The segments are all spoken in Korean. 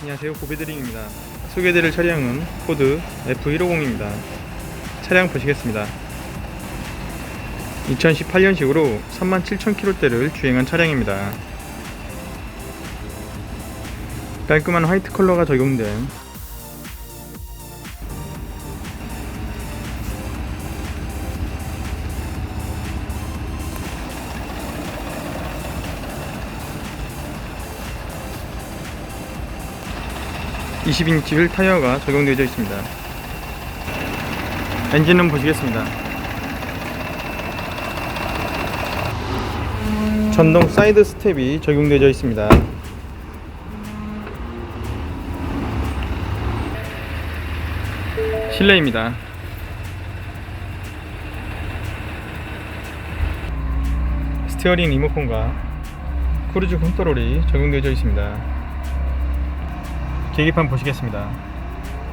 안녕하세요. 고배드링입니다. 소개해드릴 차량은 포드 F150입니다. 차량 보시겠습니다. 2018년식으로 37,000km대를 주행한 차량입니다. 깔끔한 화이트 컬러가 적용된 (20인치) 휠 타이어가 적용되어 있습니다. 엔진은 보시겠습니다. 전동 사이드 스텝이 적용되어 있습니다. 실내입니다. 스티어링 리모컨과 크루즈 컨트롤이 적용되어 있습니다 계기판 보시겠습니다.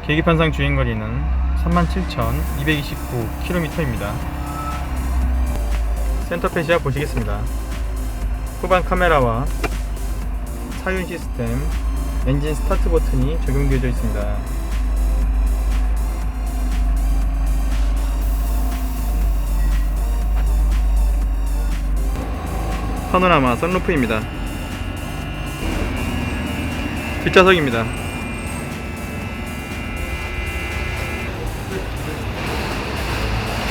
계기판상 주행거리는 37,229km입니다. 센터페시아 보시겠습니다. 후방 카메라와 사륜 시스템, 엔진 스타트 버튼이 적용되어 있습니다. 파노라마 선루프입니다. 뒷좌석입니다.